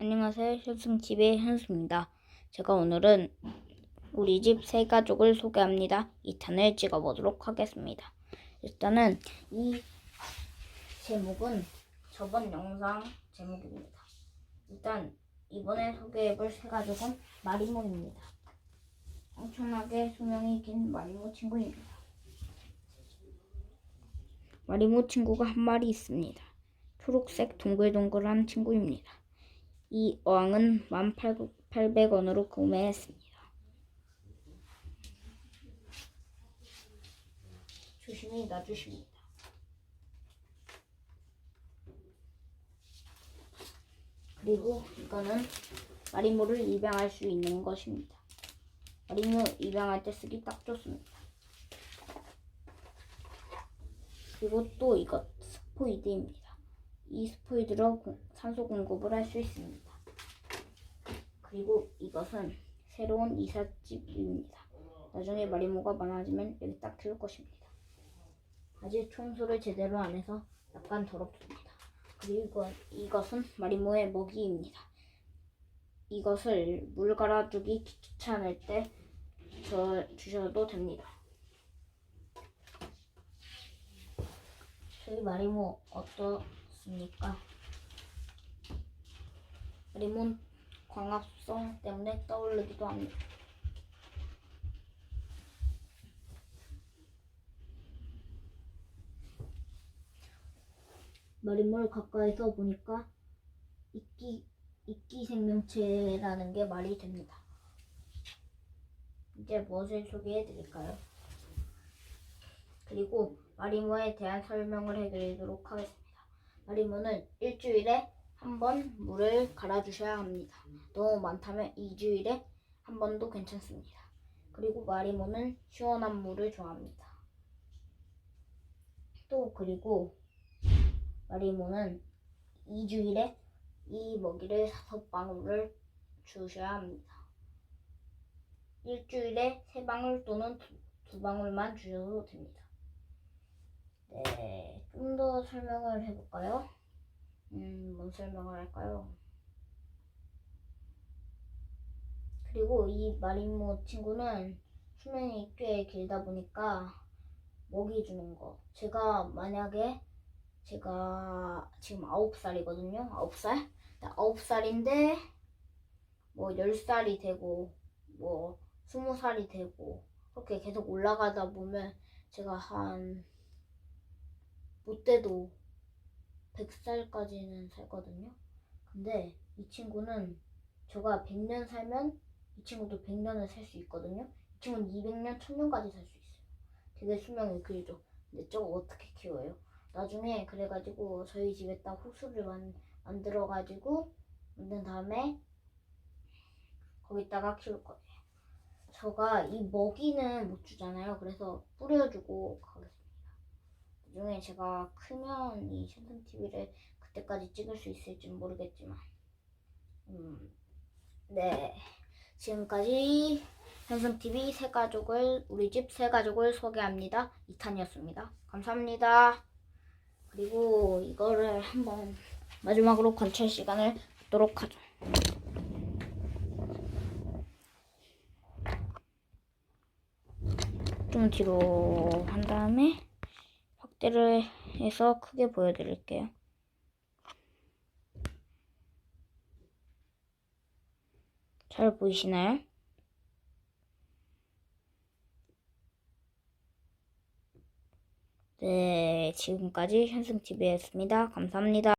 안녕하세요. 현승TV의 현수입니다. 제가 오늘은 우리 집 세 가족을 소개합니다. 2탄을 찍어보도록 하겠습니다. 일단은 이 제목은 저번 영상 제목입니다. 일단 이번에 소개해볼 세 가족은 마리모입니다. 엄청나게 수명이 긴 마리모 친구입니다. 마리모 친구가 한 마리 있습니다. 초록색 동글동글한 친구입니다. 이 어항은 1,800원으로 구매했습니다. 조심히 놔주십니다. 그리고 이거는 마리모를 입양할 수 있는 것입니다. 마리모 입양할 때 쓰기 딱 좋습니다. 그리고 또 이것 스포이드입니다. 이 스포이드로 공- 산소 공급을 할 수 있습니다. 그리고 이것은 새로운 이삿집입니다. 나중에 마리모가 많아지면 여기 딱 키울 것입니다. 아직 청소를 제대로 안 해서 약간 더럽습니다. 그리고 이것은 마리모의 먹이입니다. 이것을 물 갈아주기 귀찮을 때 저, 주셔도 됩니다. 저희 마리모 어 떻습니까? 마리모는 광합성 때문에 떠오르기도 합니다. 마리모를 가까이서 보니까 이끼, 이끼 생명체라는 게 말이 됩니다. 이제 무엇을 소개해 드릴까요? 그리고 마리모에 대한 설명을 해드리도록 하겠습니다. 마리모는 일주일에 한 번 물을 갈아주셔야 합니다. 너무 많다면 2주일에 한 번도 괜찮습니다. 그리고 마리모는 시원한 물을 좋아합니다. 또 그리고 마리모는 2주일에 이 먹이를 다섯 방울을 주셔야 합니다. 일주일에 세 방울 또는 두, 두 방울만 주셔도 됩니다. 네, 좀 더 설명을 해볼까요? 음, 뭔 설명을 할까요? 그리고 이 마리모 친구는 수명이 꽤 길다 보니까 먹이 주는 거. 제가 만약에 제가 지금 9살이거든요. 9살? 9살인데 뭐 10살이 되고 뭐 20살이 되고 그렇게 계속 올라가다 보면 제가 한 못돼도 100살까지는 살거든요. 근데 이 친구는 제가 100년 살면 이 친구도 100년을 살 수 있거든요. 이 친구는 200년, 1000년까지 살 수 있어요. 되게 수명이 길죠. 근데 저거 어떻게 키워요? 나중에 그래가지고 저희 집에다 호수를 만, 만들어가지고 만든 다음에 거기다가 키울 거예요. 저가 이 먹이는 못 주잖아요. 그래서 뿌려주고 가겠습니다. 나중에 제가 크면 이 션튼 TV를 그때까지 찍을 수 있을지는 모르겠지만, 음, 네 지금까지 현승 TV 세 가족을 우리 집 세 가족을 소개합니다. 2탄이었습니다. 감사합니다. 그리고 이거를 한번 마지막으로 관찰 시간을 갖도록 하죠. 좀 뒤로 한 다음에 확대를 해서 크게 보여드릴게요. 잘 보이시나요? 네, 지금까지 현승TV였습니다. 감사합니다.